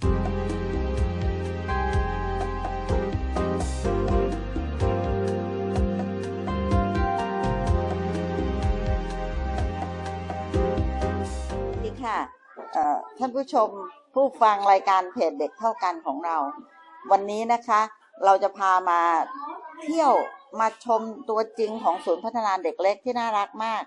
สวัสดีค่ะเอ่อท่านผู้ชมผู้ฟังรายการเพจเด็กเท่ากันของเรา วันนี้นะคะ เราจะพามาเที่ยวมาชมตัวจริงของศูนย์พัฒนาเด็กเล็กที่น่ารักมาก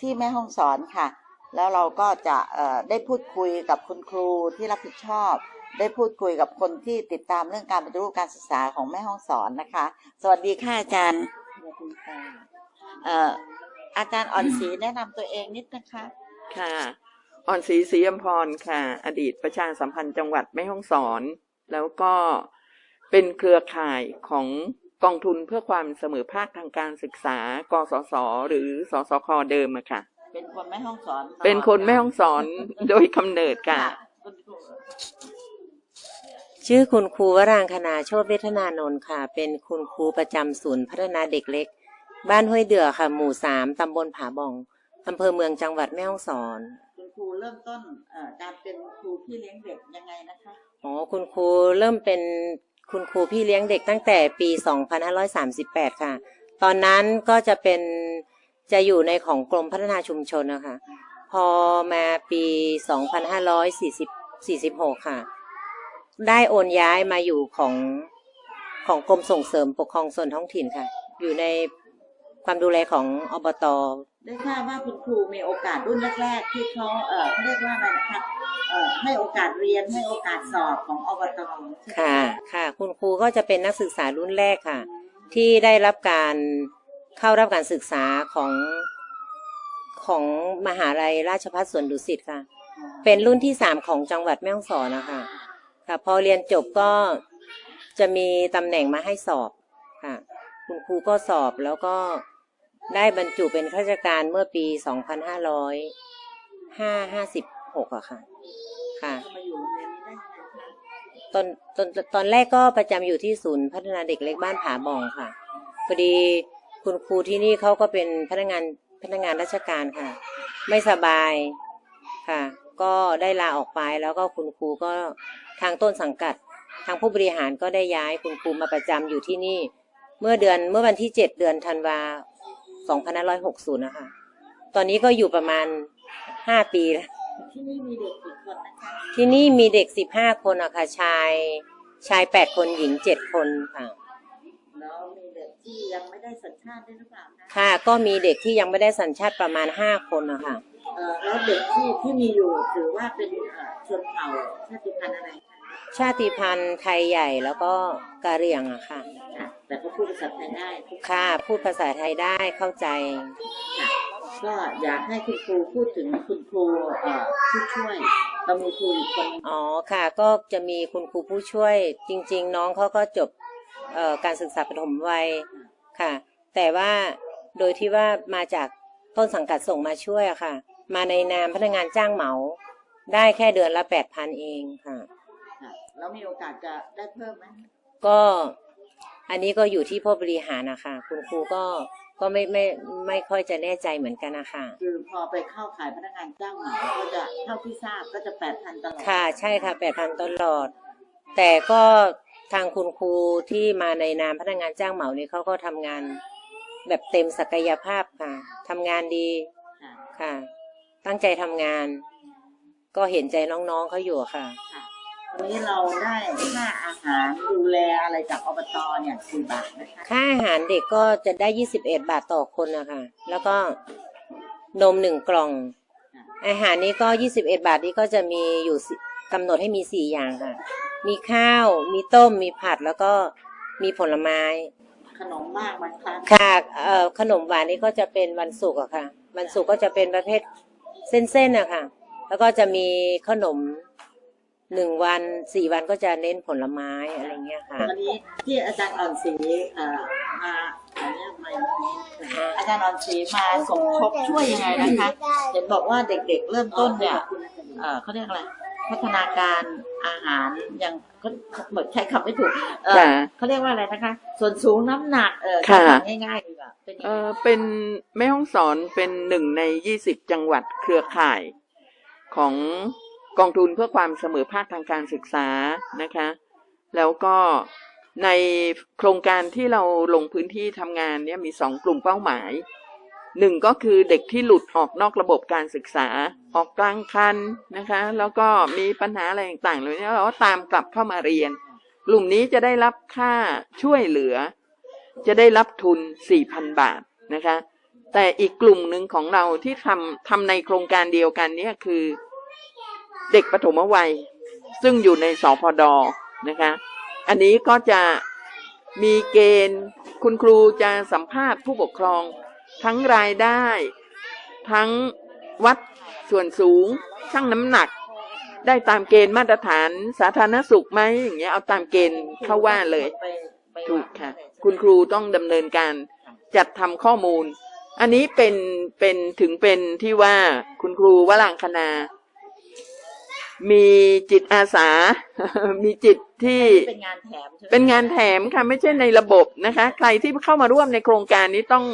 ที่แม่ห้องสอนค่ะ แล้วเราก็จะเอ่อได้พูดคุยกับคุณครูที่รับผิดชอบ ได้พูดคุยกับคนที่ติดตามเรื่องการปฏิรูปการศึกษาของแม่ห้องสอนนะคะ สวัสดีค่ะอาจารย์เอ่ออาจารย์อ่อนศรีแนะนำตัวเองนิดนะคะ ค่ะ อ่อนศรีศรีอมพรค่ะ อดีตประชาสัมพันธ์จังหวัดแม่ฮ่องสอน แล้วก็เป็นเครือข่ายของกองทุนเพื่อความเสมอภาคทางการศึกษา กสศหรือสสคเดิมอะค่ะ เป็นคนแม่ห้องสอน เป็นคนแม่ฮ่องสอนโดยกำเนิดค่ะคุณครู ชื่อคุณครูวรางคณาโชติเวทนานนท์ค่ะ เป็นคุณครูประจำศูนย์พัฒนาเด็กเล็ก บ้านห้วยเดือค่ะ หมู่สามตำบลผาบ่องอำเภอเมืองจังหวัดแม่ฮ่องสอน คุณครูเริ่มต้นเอ่อการเป็นครูพี่เลี้ยงเด็กยังไงนะคะ อ๋อ คุณครูเริ่มเป็นคุณครูพี่เลี้ยงเด็กตั้งแต่ปี 2538 ค่ะ ตอนนั้นก็จะเป็นจะอยู่ในของกรมพัฒนาชุมชนนะคะ พอมาปี 2546 ค่ะ ได้โอนย้ายมาอยู่ของของกรมส่งเสริมปกครองส่วนท้องถิ่นค่ะ อยู่ในความดูแลของอบตได้ทราบว่าคุณครูมีโอกาสรุ่นแรก ๆ ที่เขาเอ่อเขาเรียกว่าอะไรนะคะเอ่อให้โอกาสเรียนให้โอกาสสอบของอบตใช่ไหมค่ะ ค่ะ คุณครูก็จะเป็นนักศึกษารุ่นแรกค่ะ ที่ได้รับการเข้ารับการศึกษาของของมหาลัยราชภัฏสวนดุสิตค่ะ เป็นรุ่นที่สามของจังหวัดแม่ฮ่องสอนนะคะ ค่ะพอเรียนจบก็จะมีตำแหน่งมาให้สอบค่ะคุณครูก็สอบแล้วก็ได้บรรจุเป็นข้าราชการเมื่อปี 2556อะค่ะ ค่ะมาอยู่โรงเรียนนี้ได้ยังไงคะตอนตอนตอนแรกก็ประจำอยู่ที่ศูนย์พัฒนาเด็กเล็กบ้านผาบ่องค่ะพอดีคุณครูที่นี่เขาก็เป็นพนักงานพนักงานราชการค่ะ ไม่สบายค่ะ ก็ได้ลาออกไปแล้วก็คุณครูก็ ทางต้นสังกัด ทางผู้บริหารก็ได้ย้ายคุณครูมาประจำอยู่ที่นี่ เมื่อเดือนเมื่อวันที่เจ็ดเดือนธันวา2560นะคะ ตอนนี้ก็อยู่ประมาณห้าปีแล้วที่นี่มีเด็กกี่คนนะคะที่นี่มีเด็กสิบห้าคนอะค่ะชายชายแปดคนหญิงเจ็ดคนค่ะแล้วมีเด็กที่ยังไม่ได้สัญชาติด้วยหรือเปล่าคะค่ะ ก็มีเด็กที่ยังไม่ได้สัญชาติประมาณห้าคนอะค่ะเอ่อ แล้วเด็กที่ที่มีอยู่ถือว่าเป็นเอ่อชนเผ่าชาติพันธุ์อะไรคะชาติพันธุ์ไทยใหญ่แล้วก็กะเหรี่ยงอะค่ะ ค่ะแต่ก็พูดภาษาไทยได้ทุกค่ะ พูดภาษาไทยได้เข้าใจ ค่ะก็อยากให้คุณครูพูดถึงคุณครูเอ่อผู้ช่วยเรามีครูอีกคนหนึ่งอ๋อค่ะ ก็จะมีคุณครูผู้ช่วย จริง ๆ น้องเขาก็จบเอ่อการศึกษาปฐมวัยค่ะ แต่ว่าโดยที่ว่ามาจากต้นสังกัดส่งมาช่วยอะค่ะ มาในนามพนักงานจ้างเหมา ได้แค่เดือนละแปดพันเองค่ะ ค่ะแล้วมีโอกาสจะได้เพิ่มไหมก็อันนี้ก็อยู่ที่ผู้บริหารนะคะคุณครูก็ก็ไม่ไม่ไม่ค่อยจะแน่ใจเหมือนกันนะคะคือพอไปเข้าขายพนักงานจ้างเหมาก็จะเท่าที่ทราบก็จะแปดพันตลอดค่ะใช่ค่ะแปดพันตลอด แต่ก็ทางคุณครูที่มาในนามพนักงานจ้างเหมานี่เขาก็ทำงานแบบเต็มศักยภาพค่ะทำงานดีค่ะ ค่ะ ตั้งใจทำงาน ก็เห็นใจน้องๆเขาอยู่อะค่ะค่ะ วันนี้เราได้ค่าอาหารดูแลอะไรจากอบตเนี่ยสี่บาทนะคะค่าอาหารเด็กก็จะได้21บาทต่อคนนะคะแล้วก็นมหนึ่งกล่อง อาหารนี้ก็21บาทนี้ก็จะมีอยู่สิกำหนดให้มีสี่อย่างค่ะ มีข้าว มีต้ม มีผัดแล้วก็มีผลไม้ ขนมมากบางครั้งค่ะเอ่อขนมหวานนี่ก็จะเป็นวันศุกร์อะค่ะ วันศุกร์ก็จะเป็นประเภท เส้นๆอะค่ะ แล้วก็จะมีขนมหนึ่งวันสี่วันก็จะเน้นผลไม้อะไรเงี้ยค่ะ วันนี้ที่อาจารย์อ่อนศรีเอ่อมาอันนี้มาอาจารย์อ่อนศรีมาสมทบช่วยยังไงนะคะ เห็นบอกว่าเด็กๆเริ่มต้นเนี่ยเอ่อเขาเรียกอะไร พัฒนาการอาหารยังเขาเหมือนใช้คำไม่ถูกเอ่อค่ะเขาเรียกว่าอะไรนะคะ ส่วนสูงน้ำหนักเออค่ะ ง่ายๆดีกว่าเป็นยังเอไงอเป็นแม่ฮ่องสอนเป็นหนึ่งในยี่สิบจังหวัดเครือข่าย ของกองทุนเพื่อความเสมอภาคทางการศึกษานะคะ แล้วก็ในโครงการที่เราลงพื้นที่ทำงานเนี่ยมีสองกลุ่มเป้าหมาย หนึ่งก็คือเด็กที่หลุดออกนอกระบบการศึกษา ออกกลางคันนะคะ แล้วก็มีปัญหาอะไรต่างๆเลยเนี่ยเราก็ตามกลับเข้ามาเรียน กลุ่มนี้จะได้รับค่าช่วยเหลือ จะได้รับทุน 4,000 บาทนะคะ แต่อีกกลุ่มหนึ่งของเราที่ทำทำในโครงการเดียวกันเนี่ยคือ เด็กปฐมวัย ซึ่งอยู่ในสพดนะคะ อันนี้ก็จะมีเกณฑ์คุณครูจะสัมภาษณ์ผู้ปกครอง ทั้งรายได้ ทั้งวัดส่วนสูงชั่งน้ำหนัก ได้ตามเกณฑ์มาตรฐานสาธารณสุขไหมอย่างเงี้ยเอาตามเกณฑ์เข้าว่าเลยไปไปถูกค่ะ คุณครูต้องดำเนินการจัดทำข้อมูล อันนี้เป็นเป็นถึงเป็นที่ว่าคุณครูวรางคณา มีจิตอาสา มีจิตที่เป็นงานแถมใช่ไหมเป็นงานแถมค่ะไม่ใช่ในระบบนะคะ ใครที่เข้ามาร่วมในโครงการนี้ต้อง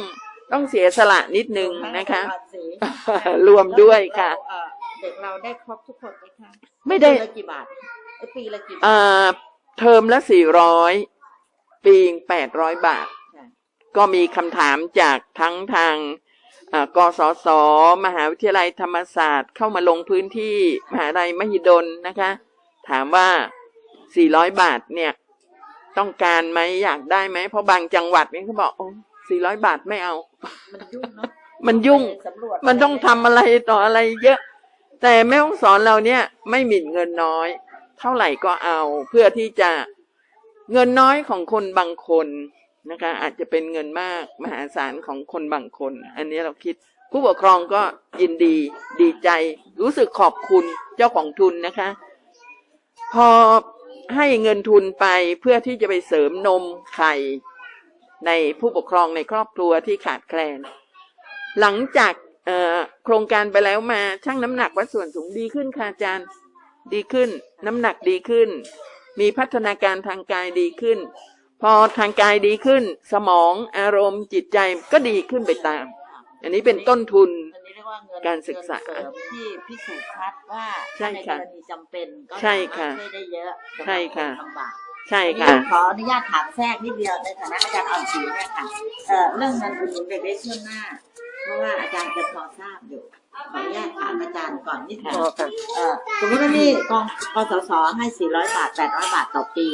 ต้องเสียสละนิดนึงนะคะภาษีรวมด้วยค่ะเอ่อเด็กเราได้ครบทุกคนไหมคะไม่ได้ปีละกี่บาทเอ้ยปีละกี่บาทอ่าเทอมละสี่ร้อยปีแปดร้อยบาทค่ะก็มีคำถามจากทั้งทางอ่ากสศมหาวิทยาลัยธรรมศาสตร์เข้ามาลงพื้นที่มหาลัยมหิดลนะคะ ถามว่า 400 บาทเนี่ย ต้องการไหมอยากได้ไหม เพราะบางจังหวัดเนี่ยเขาบอก โอ้400บาทไม่เอา มันยุ่งเนาะมันยุ่งไปสำรวจมันต้องทำอะไรต่ออะไรเยอะ แต่แม่ห้องสอนเราเนี่ยไม่หมิ่นเงินน้อย เท่าไหร่ก็เอา เพื่อที่จะเงินน้อยของคนบางคนนะคะ อาจจะเป็นเงินมากมหาศาลของคนบางคน อันนี้เราคิดผู้ปกครองก็ยินดีดีใจ รู้สึกขอบคุณเจ้าของทุนนะคะ พอให้เงินทุนไปเพื่อที่จะไปเสริมนมไข่ ในผู้ปกครองในครอบครัวที่ขาดแคลน หลังจากเอ่อโครงการไปแล้วมาชั่งน้ำหนักวัดส่วนสูงดีขึ้นค่ะอาจารย์ดีขึ้น น้ำหนักดีขึ้น มีพัฒนาการทางกายดีขึ้น พอทางกายดีขึ้น สมองอารมณ์จิตใจก็ดีขึ้นไปตาม อันนี้เป็นต้นทุนอันนี้เรียกว่าเงินการศึกษาเงินเสริมที่พิสูจน์ชัดว่าใช่ถ้าในกค่ะรณีจำเป็นก็ใช่ค่ะสามารถช่วยได้เยอะสำหรับใช่ค่ะนลำบาก ใช่อันนี้ค่ะ ขออนุญาตถามแทรกนิดเดียวในฐานะอาจารย์อ่อนศรีเนี่ยค่ะเอ่อเรื่องเงินอุดหนุนเด็กได้ช่วงหน้า เพราะว่าอาจารย์จะพอทราบอยู่ ขออนุญาตถามอาจารย์ก่อนนิดนึงอ๋อค่ะเอ่อสมมติว่านี่กองกสศให้ 400 บาท 800 บาทต่อปี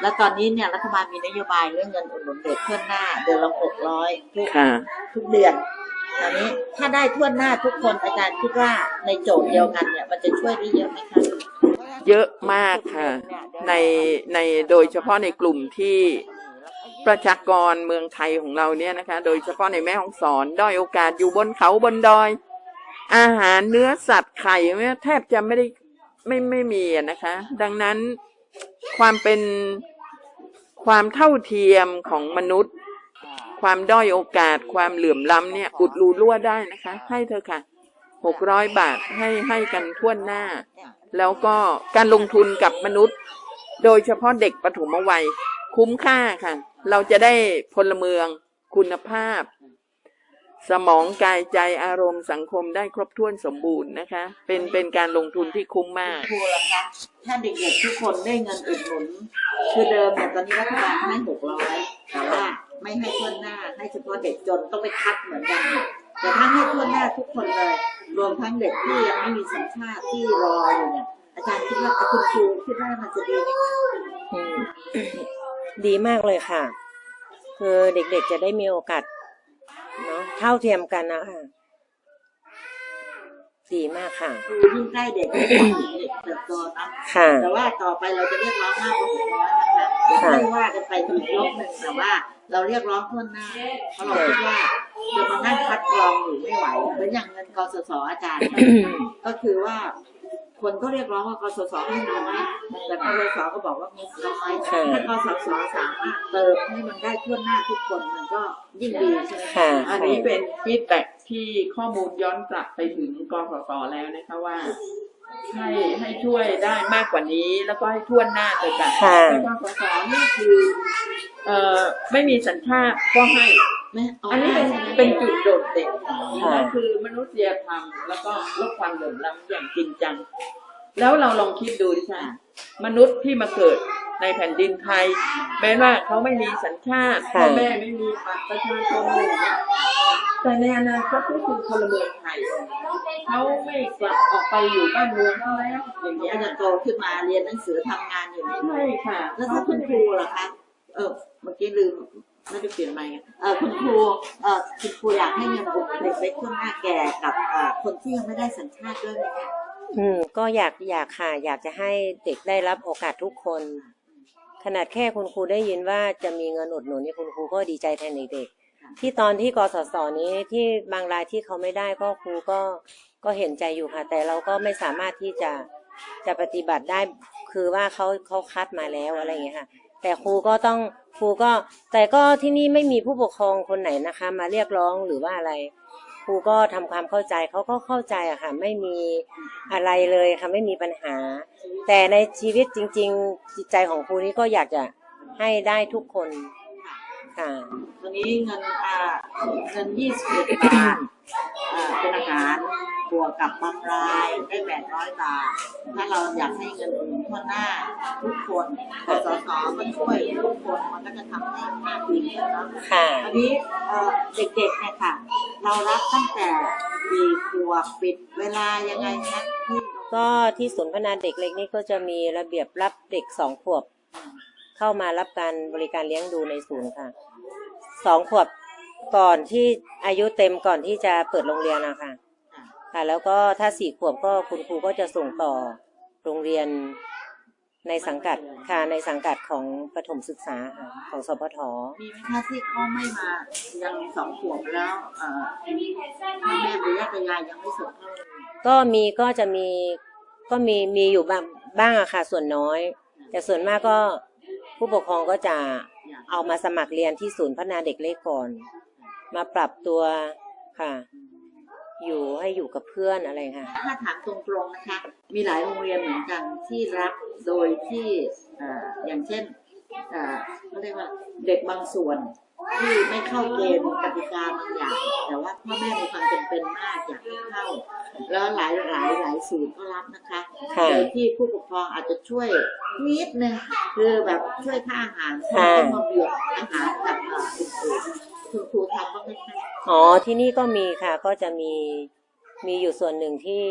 แล้วตอนนี้เนี่ยรัฐบาลมีนโยบายเรื่องเงินอุดหนุนเด็กเพื่อนหน้า เดือนละ 600ทุกค่ะ ทุกเดือนตอนนี้ถ้าได้ทั่วหน้าทุกคนอาจารย์คิดว่าในโจทย์เดียวกันเนี่ยมันจะช่วยได้เยอะไหมคะ เยอะมากค่ะ ในในโดยเฉพาะในกลุ่มที่ประชากรเมืองไทยของเราเนี่ยนะคะ โดยเฉพาะในแม่ฮ่องสอนด้อยโอกาสอยู่บนเขาบนดอย อาหารเนื้อสัตว์ไข่เนี่ยแทบจะไม่ได้ไม่ไม่มีนะคะ ดังนั้นความเป็นความเท่าเทียมของมนุษย์ ความด้อยโอกาส ความเหลื่อมล้ำเนี่ยอุดรูรั่วได้นะคะ ให้เธอะค่ะหกร้อยบาทให้ให้กันทั่วหน้า แล้วก็การลงทุนกับมนุษย์ โดยเฉพาะเด็กปฐมวัย คุ้มค่าค่ะ เราจะได้พลเมืองคุณภาพ สมองกายใจอารมณ์สังคมได้ครบถ้วนสมบูรณ์นะคะ เป็นเป็นการลงทุนที่คุ้มมากครูล่ะคะถ้าเด็กๆทุกคนได้เงินอุดหนุน คือเดิมเนี่ยตอนนี้รัฐบาลให้หกร้อยแต่ว่าไม่ให้ทั่วหน้า ให้เฉพาะเด็กจนต้องไปคัดเหมือนกัน แต่ถ้าให้ทั่วหน้าทุกคนเลย รวมทั้งเด็กที่ยังไม่มีสัญชาติที่รออยู่เนี่ย อาจารย์คิดว่าคุณครูคิดว่ามันจะดีไหมคะอืมดีมากเลยค่ะ คือเด็กๆจะได้มีโอกาสเนาะเท่าเทียมกันนะคะดีมากค่ะครูยิ่งใกล้เด็กยิ่งเด็กเติบโตนะค่ะแต่ว่าต่อไปเราจะเรียกร้องมากกว่าหกร้อยนะคะเดี๋ยวค่อยว่ากันไปถึงลบหนึ่งแต่ว่าเราเรียกร้องทั่วหน้าเพราะเราคิดว่าจะมานั่งคัดกรองอยู่ไม่ไหวเหมือนอย่างเงินกสศอาจารย์ ก็คือว่า คนก็เรียกร้องว่ากสศให้น้อยแต่กสศก็บอกว่างบน้อยค่ะถ้ากสศสามารถเติมให้มันได้ทั่วหน้าทุกคนมันก็ยิ่งดีใช่ไหมค่ะอันนี้เป็นฟีดแบ็ที่ข้อมูลย้อนกลับไปถึงกสศแล้วนะคะว่าให้ให้ช่วยได้มากกว่านี้แล้วก็ให้ทั่วหน้าเลยค่ะค่ะแต่กสศนี่คือเอ่อไม่มีสัญชาติก็ให้ ไม่อันนี้เป็นเป็นจุดโดดเด่นค่ะ ก็คือมนุษยธรรมแล้วก็ลดความเหลื่อมล้ำอย่างจริงจัง แล้วเราลองคิดดูดิค่ะ มนุษย์ที่มาเกิดในแผ่นดินไทย แม้ว่าเขาไม่มีสัญชาติค่ะพ่อแม่ไม่มีบัตรประชาชนอะไรอย่างเงี้ยแต่ในอนาคตก็คือพลเมืองไทยเขาไม่กลับออกไปอยู่บ้านเมืองเขาแล้วอย่างเดี๋เงี้ยยวจะโตขึ้นมาเรียนหนังสือทำงานอยู่ในใช่ค่ะ แล้วถ้าคุณครูล่ะคะเออเมื่อกี้ลืม ไม่ได้เปลี่ยนไมค์เออคุณครูเออคุณครูอยากให้เงินเด็กเล็กช่วงหน้าแก่กับเอ่อคนที่ยังไม่ได้สัญชาติด้วยไหมคะอืมก็อยากอยากค่ะอยากจะให้เด็กได้รับโอกาสทุกคน ขนาดแค่คุณครูได้ยินว่าจะมีเงินอุดหนุนนี่คุณครูก็ดีใจแทนเด็กๆที่ตอนที่กสศนี้ที่บางรายที่เขาไม่ได้ก็ครูก็ก็เห็นใจอยู่ค่ะ แต่เราก็ไม่สามารถที่จะจะปฏิบัติได้คือว่าเขาเขาคัดมาแล้วอะไรอย่างเงี้ยค่ะ แต่ครูก็ต้องครูก็แต่ก็ที่นี่ไม่มีผู้ปกครองคนไหนนะคะ มาเรียกร้องหรือว่าอะไร ครูก็ทำความเข้าใจเขาก็เข้าใจอะค่ะไม่มีอะไรเลยค่ะไม่มีปัญหา แต่ในชีวิตจริง ๆ จิตใจของครูนี่ก็อยากจะให้ได้ทุกคนค่ะตอนนี้เงินอ่าเงินยี่สิบเอ็ดบาทเป็นอาหาร บวกกับบางรายได้แปดร้อยบาท ถ้าเราอยากให้เงินอุดหนุนทั่วหน้า ทุกคนกสศก็ช่วยทุกคนมันก็จะทำให้มากขึ้นเนาะค่ะอันนี้เอ่อเด็กๆเนี่ยค่ะ เรารับตั้งแต่ปีขวบปิดเวลายังไงคะที่ก็ที่ศูนย์พัฒนาเด็กเล็กนี่ก็จะมีระเบียบรับเด็กสองขวบ เข้ามารับการบริการเลี้ยงดูในศูนย์ค่ะสองขวบก่อนที่อายุเต็มก่อนที่จะเปิดโรงเรียนนะคะ ค่ะ แล้วก็ถ้าสี่ขวบก็คุณครูก็จะส่งต่อโรงเรียนในสังกัดค่ะในสังกัดของประถมศึกษาค่ะของสพทมีไหมคะที่เขาไม่มายังสองขวบแล้วเอ่อพ่อแม่หรือญาติยายยังไม่ส่งเข้าโรงเรียนก็มีก็จะมีก็มีมีอยู่บ้างบ้างอะค่ะส่วนน้อย แต่ส่วนมากก็ผู้ปกครองก็จะเอามาสมัครเรียนที่ศูนย์พัฒนาเด็กเล็กก่อน มาปรับตัวค่ะ อยู่ให้อยู่กับเพื่อนอะไรค่ะ ถ้าถามตรงๆนะคะ มีหลายโรงเรียนเหมือนกันที่รับโดยที่เอ่ออย่างเช่นเอ่อเขาเรียกว่าเด็กบางส่วนที่ไม่เข้าเกณฑ์กติกาบางอย่าง แต่ว่าพ่อแม่มีความจำเป็นมากอยากให้เข้า แล้วหลายหลายหลายศูนย์ก็รับนะคะค่ะโดยที่ผู้ปกครองอาจจะช่วยนิดนึงคือแบบช่วยค่าอาหารค่ะต้องมาเบียดอาหารกับเอ่ออื่นๆคุณครูทำบ้างไหมคะ อ๋อที่นี่ก็มีค่ะ ก็จะมีมีอยู่ส่วนหนึ่งที่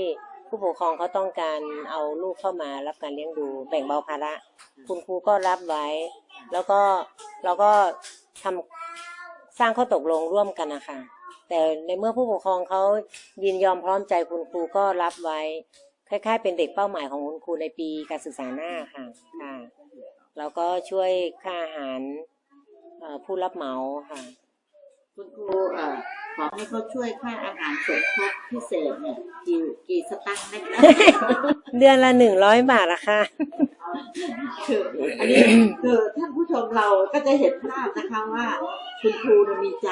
ผู้ปกครองเขาต้องการเอาลูกเข้ามารับการเลี้ยงดู แบ่งเบาภาระ คุณครูก็รับไว้ แล้วก็เราก็ทำสร้างข้อตกลงร่วมกันนะคะแต่ในเมื่อผู้ปกครองเขายินยอมพร้อมใจคุณครูก็รับไว้ คล้ายๆ เป็นเด็กเป้าหมายของคุณครูในปีการศึกษาหน้าค่ะค่ะแล้วก็ช่วยค่าอาหารผู้รับเหมาค่ะ คุณครูเอ่อขอให้เขาช่วยค่าอาหารสมทบพิเศษเนี่ยกี่กี่สตางค์นะคะ เดือนละหนึ่งร้อยบาทอะค่ะ คืออันนี้คือท่านผู้ชมเราก็จะเห็นภาพนะคะว่า คุณครูเนี่ยมีใจ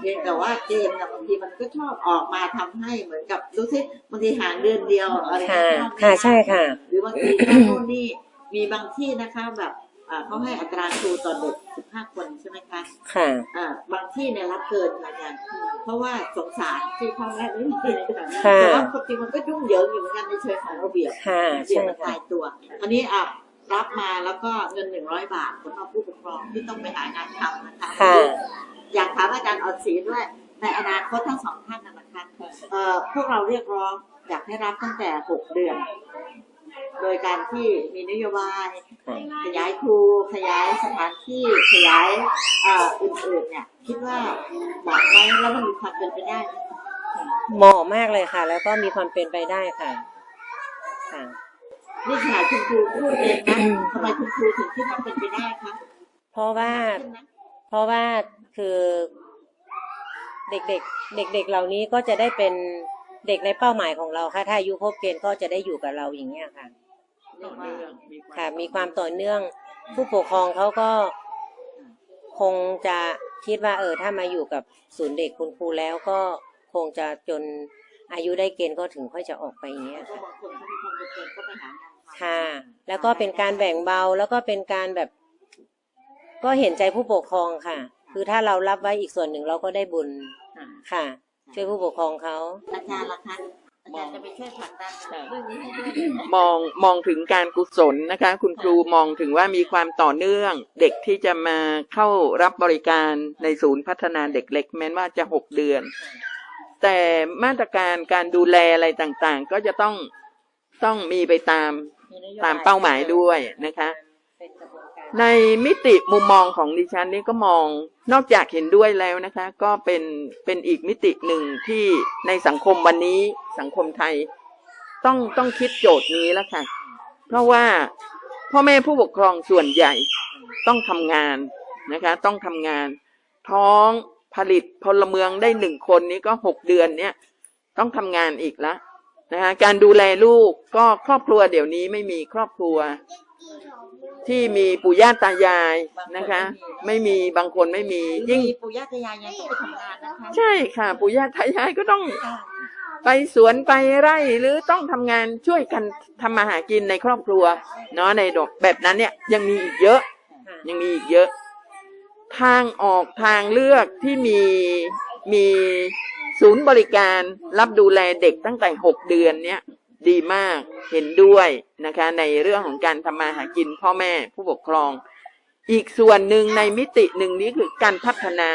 เพียงแต่ว่าเกมเนี่ยบางทีมันก็ชอบออกมาทำให้เหมือนกับดูสิบางทีหารเดือนเดียวอะไรค่ะ ก็เข้าไม่ค่ะได้ใช่ค่ะ หรือบางทีก็นู่นนี่มีบางที่นะคะแบบอ่า เขาให้อัตราครูต่อเด็ก15คนใช่ไหมคะค่ะอ่าบางที่เนี่ยรับเกินค่ะอาจารย์เพราะว่าสงสารที่พ่อแม่ไม่มีค่ะค่ะแต่ว่าปกติมันก็ยุ่งเหยิงอยู่เหมือนกันในเชิงของระเบียบค่ะเรียใช่นมันค่ะตายตัว อันนี้อะรับมาแล้วก็เงินหนึ่งร้อยบาทสำหรับผู้ปกครองที่ต้องไปหางานทำนะคะค่ะอยากถามอาจารย์ออดศรีด้วยในอนาคตทั้งสองท่านนะนะคะเอ่อพวกเราเรียกร้องอยากให้รับตั้งแต่หกเดือน โดยการที่มีนโยบายขยายครูขยายสถานที่ขยายเอ่ออื่นๆเนี่ยคิดว่าเหมาะไหมแล้วมันมีความเป็นไปได้ไหมเหมาะมากเลยค่ะ แล้วก็มีความเป็นไปได้ค่ะค่ะนี่ขนาดคุณครูพูดเองนะทำไมคุณครูถึงคิดว่าเป็นไปได้คะเพราะว่าเพราะว่าคือเด็กๆ เด็กๆ เหล่านี้ก็จะได้เป็นเด็กในเป้าหมายของเราค่ะ ถ้าอายุครบเกณฑ์ก็จะได้อยู่กับเราอย่างเงี้ยค่ะ ต่อเนื่องมีค่ะมีความต่อเนื่อง ผู้ปกครองเขาก็คงจะคิดว่าเออถ้ามาอยู่กับศูนย์เด็กคุณครูแล้วก็คงจะจนอายุได้เกณฑ์ก็ถึงค่อยจะออกไปอย่างเงี้ยก็ค่ะบางคนเขามีความจำเป็นก็ไปหางานทำค่ะ แล้วก็เป็นการแบ่งเบาแล้วก็เป็นการแบบ ก็เห็นใจผู้ปกครองค่ะ คือถ้าเรารับไว้อีกส่วนหนึ่งเราก็ได้บุญค่ะค่ะช่วยผู้ปกครองเขาอาจารย์ล่ะคะอา จารย์จะไปช่วยผลักดันค่ะเรื่องนี้ให้ด้วยมองมองถึงการกุศลนะคะ คุณครูมองถึงว่ามีความต่อเนื่อง เด็กที่จะมาเข้ารับบริการในศูนย์พัฒนาเด็กเล็ก แม้ว่าจะหกเดือน แต่มาตรการการดูแลอะไรต่างๆ ก็จะต้องต้องมีไปตามนโยบยตามเป้าหมายด้วยนะคะเป็นกระบวนการในมิติมุมมองของดิฉันนี่ก็มอง นอกจากเห็นด้วยแล้วนะคะ ก็เป็นเป็นอีกมิติหนึ่งที่ในสังคมวันนี้สังคมไทย ต้องต้องคิดโจทย์นี้แล้วค่ะ เพราะว่าพ่อแม่ผู้ปกครองส่วนใหญ่ต้องทำงานนะคะ ต้องทำงาน ท้องผลิตพลเมืองได้หนึ่งคนนี้ก็หกเดือนเนี่ยต้องทำงานอีกแล้วนะคะการดูแลลูกก็ครอบครัวเดี๋ยวนี้ไม่มีครอบครัว ที่มีปู่ย่าตายายนะคะ ไม่มีบางคนไม่มี ยิ่ยิ่งงมีปู่ย่าตายายยังต้องไปทำงานนะคะใช่ค่ะ ปู่ย่าตายายก็ต้องไปสวนไปไร่หรือต้องทำงานช่วยกันทำมาหากินในครอบครัวเนาะในแบบนั้นเนี่ยยังมีอีกเยอะ ยังมีอีกเยอะ ทางออกทางเลือกที่มีมีศูนย์บริการรับดูแลเด็กตั้งแต่หกเดือนเนี่ย ดีมากเห็นด้วยนะคะ ในเรื่องของการทำมาหากินพ่อแม่ผู้ปกครอง อีกส่วนหนึ่งในมิติหนึ่งนี้คือการพัฒนา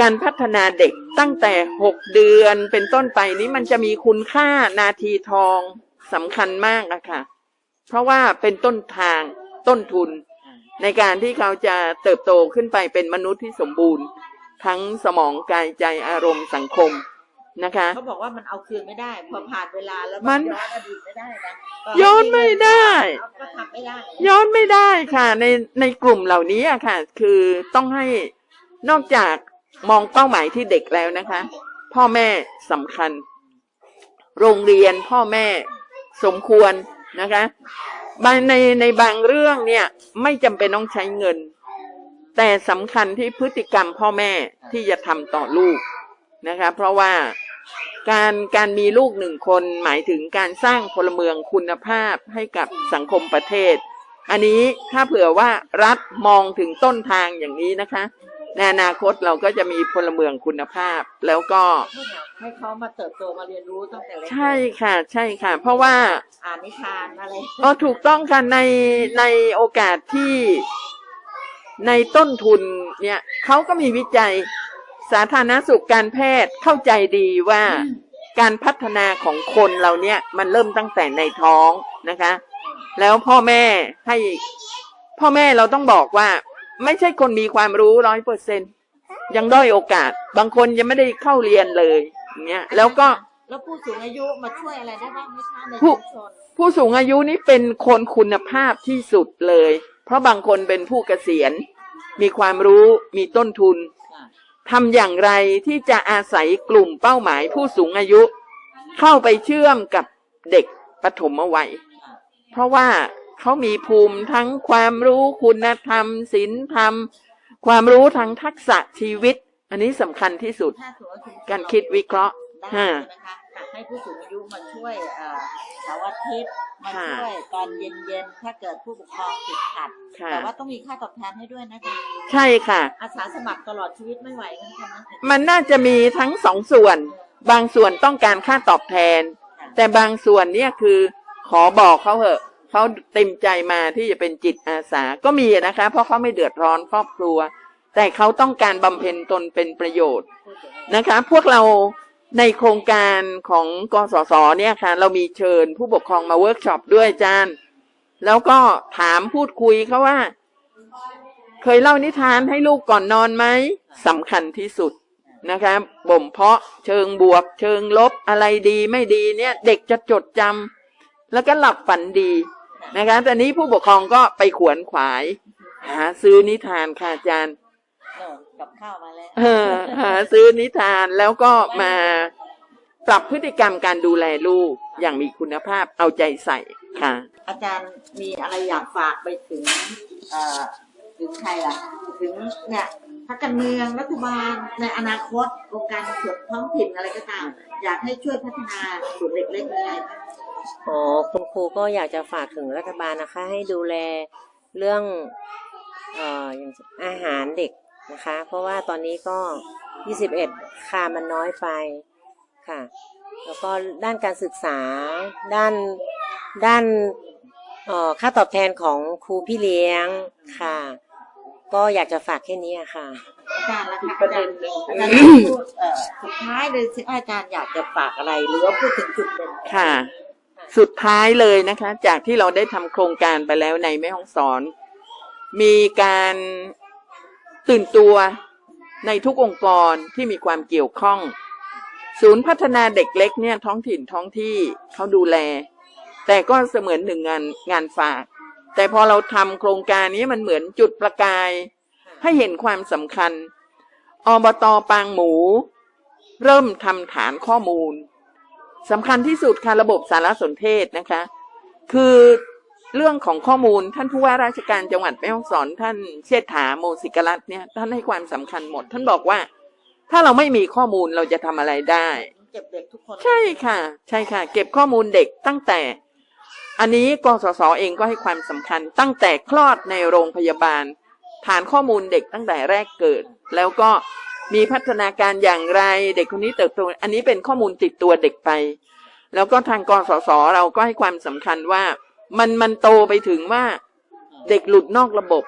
การพัฒนาเด็กตั้งแต่หกเดือนเป็นต้นไปนี้มันจะมีคุณค่านาทีทองสำคัญมากอะค่ะ เพราะว่าเป็นต้นทางต้นทุน ในการที่เขาจะเติบโตขึ้นไปเป็นมนุษย์ที่สมบูรณ์ ทั้งสมองกายใจอารมณ์สังคม นะคะ เขาบอกว่ามันเอาคืนไม่ได้ พอผ่านเวลาแล้วมันย้อนอดีตไม่ได้นะย้อนไม่ได้ก็ทำไม่ได้ ย้อนไม่ได้ค่ะ ในในกลุ่มเหล่านี้อะค่ะ คือต้องให้นอกจากมองเป้าหมายที่เด็กแล้วนะคะ พ่อแม่สำคัญ โรงเรียนพ่อแม่สมควรนะคะบางในในบางเรื่องเนี่ยไม่จำเป็นต้องใช้เงิน แต่สำคัญที่พฤติกรรมพ่อแม่ที่จะทำต่อลูก นะคะ เพราะว่าการการมีลูกหนึ่งคนหมายถึงการสร้างพลเมืองคุณภาพให้กับสังคมประเทศ อันนี้ถ้าเผื่อว่ารัฐมองถึงต้นทางอย่างนี้นะคะในอนาคตเราก็จะมีพลเมืองคุณภาพ แล้วก็ให้เขามาเติบโตมาเรียนรู้ตั้งแต่เล็กใช่ค่ะ ใช่ค่ะ เพราะว่าอ่านนิทานอะไรอ๋อถูกต้องค่ะในในโอกาสที่ในต้นทุนเนี่ยเขาก็มีวิจัย สาธารณสุขการแพทย์เข้าใจดีว่าการพัฒนาของคนเราเนี่ยมันเริ่มตั้งแต่ในท้องนะคะ แล้วพ่อแม่ให้พ่อแม่เราต้องบอกว่า ไม่ใช่คนมีความรู้ร้อยเปอร์เซ็นยังด้อยโอกาส บางคนยังไม่ได้เข้าเรียนเลยอย่างเนี่ยแล้วก็แล้วผู้สูงอายุมาช่วยอะไรได้บ้างไหมคะในผู้ชุมชนผู้สูงอายุนี่เป็นคนคุณภาพที่สุดเลย เพราะบางคนเป็นผู้เกษียณ มีความรู้มีต้นทุนค่ะ ทำอย่างไรที่จะอาศัยกลุ่มเป้าหมายผู้สูงอายุ เข้าไปเชื่อมกับเด็กปฐมวัย เพราะว่าเขามีภูมิทั้งความรู้คุณธรรมศีลธรรม ความรู้ทั้งทักษะชีวิต อันนี้สำคัญที่สุด การคิดวิเคราะห์ได้ใช่ไหมคะอยา ให้ผู้สูงอายุมาช่วยเอ่อเสาร์อาทิตย์มาค่ะช่วยตอนเย็นๆถ้าเกิดผู้ปกครองติดขัด ค่ะ แต่ว่าต้องมีค่าตอบแทนให้ด้วยนะคะใช่ค่ะ อาสาสมัครตลอดชีวิตไม่ไหวเหมือนกันนะ มันน่าจะมีทั้งสองส่วน บางส่วนต้องการค่าตอบแทน แต่บางส่วนเนี่ยคือขอบอกเขาเหอะเขาเต็มใจมาที่จะเป็นจิตอาสาก็มีนะคะ เพราะเขาไม่เดือดร้อนครอบครัว แต่เขาต้องการบำเพ็ญตนเป็นประโยชน์นะคะ พวกเรา ในโครงการของกสศเนี่ยค่ะ เรามีเชิญผู้ปกครองมาเวิร์กช็อปด้วยอาจารย์ แล้วก็ถามพูดคุยเขาว่า เคยเล่านิทานให้ลูกก่อนนอนไหมสำคัญที่สุดนะคะบ่มเพาะเชิงบวก เชิงลบอะไรดีไม่ดีเนี่ย เด็กจะจดจำแล้วก็หลับฝันดีนะคะแต่นี้ผู้ปกครองก็ไปขวนขวาย หาซื้อนิทานค่ะอาจารย์โน่น กับข้าวมาแล้วเออหาซื้อนิทานแล้วก็มาปรับพฤติกรรมการดูแลลูกอย่างมีคุณภาพเอาใจใส่ค่ะ อาจารย์มีอะไรอยากฝากไปถึงเอ่อถึงใครล่ะ ถึงเนี่ยพรรคการเมืองรัฐบาลในอนาคตองค์การส่วนท้องถิ่นอะไรก็ตาม อยากให้ช่วยพัฒนาศูนย์เล็กๆยังไงบ้างอ๋อคุณครูก็อยากจะฝากถึงรัฐบาลนะคะ ให้ดูแลเรื่องเอ่ออย่างอาหารเด็ก นะคะ เพราะว่าตอนนี้ก็ 21 ค่ามันน้อยไปค่ะ แล้วก็ด้านการศึกษา ด้านด้านเอ่อค่าตอบแทนของครูพี่เลี้ยงค่ะ ก็อยากจะฝากแค่นี้อะค่ะอาจารย์ละอีกคะประอาจาเด็รนย์หนึ่งอาจารย์พูดเอ่อสุดท้ายเลยสิว่าอาจารย์อยากจะฝากอะไรหรือว่าพูดถึงจุดเด่นค่ะ สุดท้ายเลยนะคะ จากที่เราได้ทำโครงการไปแล้วในแม่ห้องสอน มีการ ตื่นตัวในทุกองค์กรที่มีความเกี่ยวข้อง ศูนย์พัฒนาเด็กเล็กเนี่ยท้องถิ่นท้องที่เขาดูแล แต่ก็เสมือนหนึ่งงานงานฝาก แต่พอเราทำโครงการนี้มันเหมือนจุดประกาย ให้เห็นความสำคัญอบตปางหมู เริ่มทำฐานข้อมูลสำคัญที่สุดค่ะระบบสารสนเทศนะคะ คือ เรื่องของข้อมูลท่านผู้ว่าราชการจังหวัดแม่ฮ่องสอนท่านเชษฐาโมสิกรัตน์เนี่ยท่านให้ความสำคัญหมด ท่านบอกว่า ถ้าเราไม่มีข้อมูลเราจะทำอะไรได้เก็บเด็กทุกคนใช่ค่ะ ใช่ค่ะ เก็บข้อมูลเด็กตั้งแต่ อันนี้กสศเองก็ให้ความสำคัญ ตั้งแต่คลอดในโรงพยาบาล ฐานข้อมูลเด็กตั้งแต่แรกเกิด แล้วก็มีพัฒนาการอย่างไรเด็กคนนี้เติบโตอันนี้เป็นข้อมูลติดตัวเด็กไป แล้วก็ทางกสศเราก็ให้ความสำคัญว่า มันมันโตไปถึงว่าเด็กหลุดนอกระบบ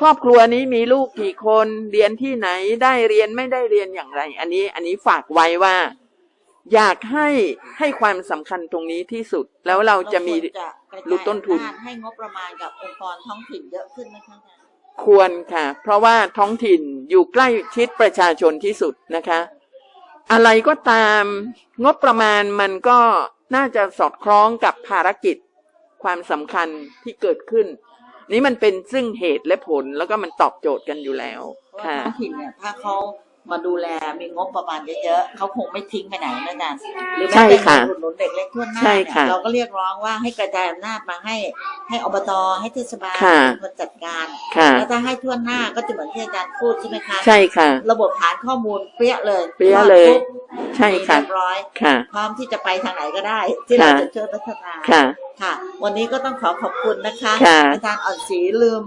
ครอบครัวนี้มีลูกกี่คนเรียนที่ไหนได้เรียนไม่ได้เรียนอย่างไร อันนี้อันนี้ฝากไว้ว่า อยากให้ให้ความสำคัญตรงนี้ที่สุดแล้วเราจะมีควรจะกระจายลดต้นทุนอำาจให้งบประมาณกับองค์กรท้องถิ่นเยอะขึ้นไหมคะอาจารย์ควรค่ะ เพราะว่าท้องถิ่นอยู่ใกล้ชิดประชาชนที่สุดนะคะ อะไรก็ตามงบประมาณมันก็น่าจะสอดคล้องกับภารกิจ ความสำคัญที่เกิดขึ้น นี่มันเป็นซึ่งเหตุและผลแล้วก็มันตอบโจทย์กันอยู่แล้ว ค่ะท้องถิ่นเนี่ยถ้าเขา มาดูแลมีงบประมาณเยอะๆเขาคงไม่ทิ้งไปไหนนะอาจารย์หรือใช่แม้แต่ค่ะการอุดหนุนเด็กเล็กทั่วหน้าใช่เนี่ยค่ะเราก็เรียกร้องว่าให้กระจายอำนาจมาให้ให้อบตให้เทศบาลค่ะเป็นคนจัดการค่ะแล้วถ้าให้ทั่วหน้าก็จะเหมือนที่อาจารย์พูดใช่ไหมคะใช่ค่ะ ระบบฐานข้อมูลเปี้ยเลยเปี้ยเลยปุ๊บใช่ค่ะมีเรียบร้อยค่ะพร้อมที่จะไปทางไหนก็ได้ ที่เราค่ะจะช่วยพัฒนาค่ะ ค่ะ วันนี้ก็ต้องขอขอบคุณนะคะค่ะอาจารย์อ่อนศรีลืม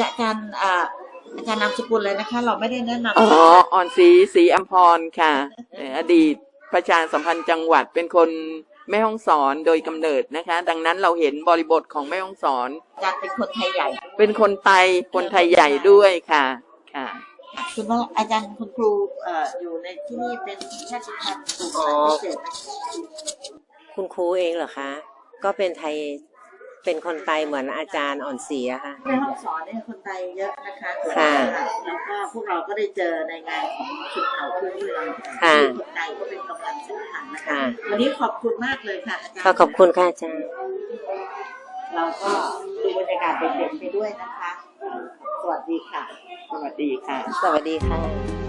อาจารย์อ่า อาจารย์นามสกุลเลยนะคะ เราไม่ได้แนะนำอ๋ออ่อนศรีศรีอัมพรค่ะเอ่ออดีตประชาสัมพันธ์จังหวัดเป็นคนแม่ฮ่องสอนโดยกำเนิดนะคะ ดังนั้นเราเห็นบริบทของแม่ฮ่องสอนอาจารย์เป็นคนไทยใหญ่ เป็นคนไทยคนไทยใหญ่ด้วยค่ะค่ะคุณว่าอาจารย์คุณครูเอ่ออยู่ในที่นี่เป็นชาติพันธุ์กลุ่มอ๋อพิเศษไหมคุณครูเองเหรอคะ ก็เป็นไทย เป็นคนไทยเหมือนอาจารย์อ่อนศรีอะค่ะแม่ห้องสอนเนี่ยคนไทยเยอะนะคะค่ะ แล้วก็พวกเราก็ได้เจอในงานของชุดเขาพื้นเมืองค่ะที่คนไทยก็เป็นกำลังสำคัญนะคะ ค่ะ วันนี้ขอบคุณมากเลยค่ะอาจารย์ ก็ขอบคุณค่ะอาจารย์ เราก็ดูบรรยากาศเด็กๆไปด้วยนะคะ สวัสดีค่ะ สวัสดีค่ะ สวัสดีค่ะ